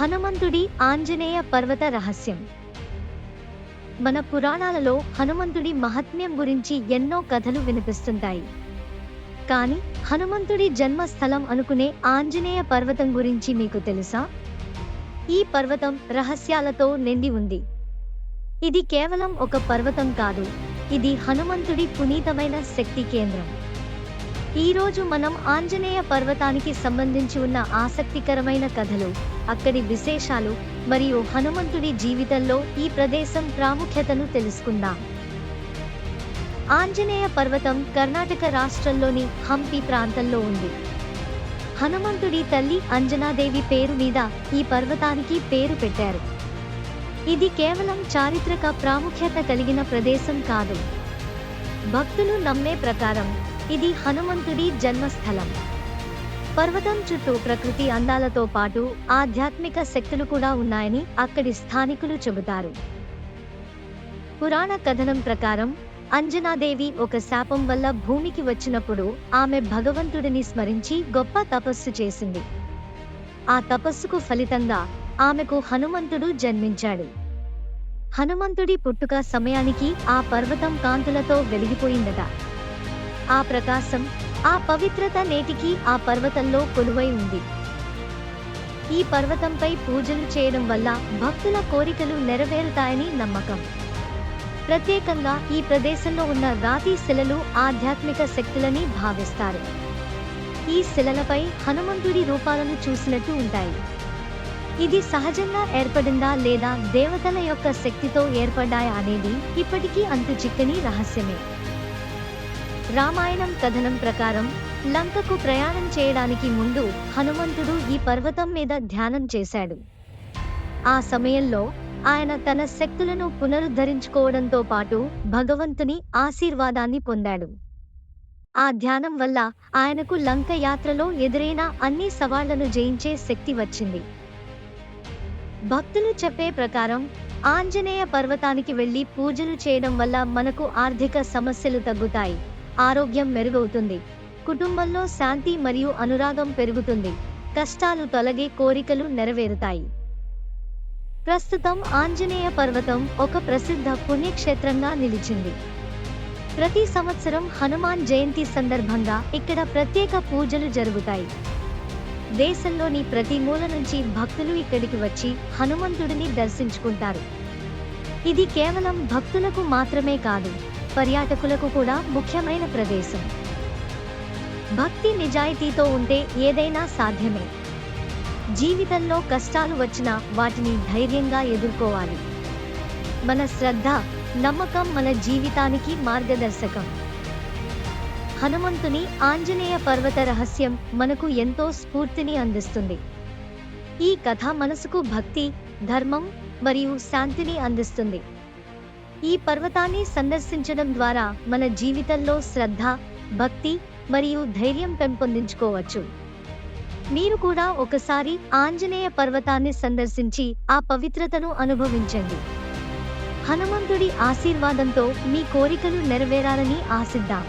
హనుమంతుడి ఆంజనేయ పర్వత రహస్యం. మన పురాణాలలో హనుమంతుడి మహాత్మ్యం గురించి ఎన్నో కథలు వినిపిస్తుంటాయి. కానీ హనుమంతుడి జన్మస్థలం అనుకునే ఆంజనేయ పర్వతం గురించి మీకు తెలుసా? ఈ పర్వతం రహస్యాలతో నిండి ఉంది. ఇది కేవలం ఒక పర్వతం కాదు. ఇది హనుమంతుడి పునీతమైన శక్తి కేంద్రం. ఈ రోజు మనం ఆంజనేయ పర్వతానికి సంబంధించి ఉన్న ఆసక్తికరమైన కథలు అక్కడి విశేషాలు మరియు హనుమంతుడి జీవితంలో ఈ ప్రదేశం ప్రాముఖ్యతను తెలుసుకుందాం. ఆంజనేయ పర్వతం కర్ణాటక రాష్ట్రంలోని హంపి ప్రాంతంలో ఉంది. హనుమంతుడి తల్లి అంజనాదేవి పేరు మీద ఈ పర్వతానికి పేరు పెట్టారు. ఇది కేవలం చారిత్రక ప్రాముఖ్యత కలిగిన ప్రదేశం కాదు. భక్తులు నమ్మే ప్రకారం ఇది హనుమంతుడి జన్మస్థలం. పర్వతం చుట్టూ ప్రకృతి అందాలతో పాటు ఆధ్యాత్మిక శక్తులు కూడా ఉన్నాయని అక్కడి స్థానికులు చెబుతారు. పురాణ కథనం ప్రకారం అంజనాదేవి ఒక శాపం వల్ల భూమికి వచ్చినప్పుడు ఆమె భగవంతుడిని స్మరించి గొప్ప తపస్సు చేసింది. ఆ తపస్సుకు ఫలితంగా ఆమెకు హనుమంతుడు జన్మించాడు. హనుమంతుడి పుట్టుక సమయానికి ఆ పర్వతం కాంతులతో వెలిగిపోయిందట. ఆ ప్రకాశం ఆ పవిత్రత నేటికి ఆ పర్వతంలో కొలువై ఉంది. ఈ పర్వతంపై పూజలు చేయడం వల్ల భక్తుల కోరికలు నెరవేరుతాయని నమ్మకం. ప్రత్యేకంగా ఈ ప్రదేశంలో ఉన్న రాతి శిలలు ఆధ్యాత్మిక శక్తులని భావిస్తారు. ఈ శిలలపై హనుమంతుడి రూపాలను చూసినట్టు ఉంటాయి. ఇది సహజంగా ఏర్పడిందా లేదా దేవతల యొక్క శక్తితో ఏర్పడ్డాయా అనేది ఇప్పటికీ అంతు చిక్కని రహస్యమే. రామాయణం కథనం ప్రకారం లంకకు ప్రయాణం చేయడానికి ముందు హనుమంతుడు ఈ పర్వతం మీద ధ్యానం చేశాడు. ఆ సమయంలో ఆయన తన శక్తులను పునరుద్ధరించుకోవడంతో పాటు భగవంతుని ఆశీర్వాదాన్ని పొందాడు. ఆ ధ్యానం వల్ల ఆయనకు లంక యాత్రలో ఎదురైన అన్ని సవాళ్ళను జయించే శక్తి వచ్చింది. భక్తులు చెప్పే ప్రకారం ఆంజనేయ పర్వతానికి వెళ్ళి పూజలు చేయడం వల్ల మనకు ఆర్థిక సమస్యలు తగ్గుతాయి. ఆరోగ్యం మెరుగవుతుంది. కుటుంబంలో శాంతి మరియు అనురాగం పెరుగుతుంది. కష్టాలు తొలగే కోరికలు నెరవేరుతాయి. ప్రస్తుతం ఆంజనేయ పర్వతం ఒక ప్రసిద్ధ పుణ్యక్షేత్రంగా నిలిచింది. ప్రతి సంవత్సరం హనుమాన్ జయంతి సందర్భంగా ఇక్కడ ప్రత్యేక పూజలు జరుగుతాయి. దేశంలోని ప్రతి మూల నుంచి భక్తులు ఇక్కడికి వచ్చి హనుమంతుడిని దర్శించుకుంటారు. ఇది కేవలం భక్తులకు మాత్రమే కాదు పర్యాటకులకు కూడా ముఖ్యమైన ప్రదేశం. భక్తి నిజాయితీతో ఉంటే ఏదైనా సాధ్యమే. జీవితంలో కష్టాలు వచ్చినా వాటిని ధైర్యంగా ఎదుర్కోవాలి. మన శ్రద్ధ నమ్మకం మన జీవితానికి మార్గదర్శకం. హనుమంతుని ఆంజనేయ పర్వత రహస్యం మనకు ఎంతో స్ఫూర్తిని అందిస్తుంది. ఈ కథ మనసుకు భక్తి ధర్మం మరియు శాంతిని అందిస్తుంది. ఈ పర్వతాన్ని సందర్శించడం ద్వారా మన జీవితంలో శ్రద్ధ భక్తి మరియు ధైర్యం పెంపొందించుకోవచ్చు. మీరు కూడా ఒకసారి ఆంజనేయ పర్వతాన్ని సందర్శించి ఆ పవిత్రతను అనుభవించండి. హనుమంతుడి ఆశీర్వాదంతో మీ కోరికలు నెరవేరాలని ఆశిద్దాం.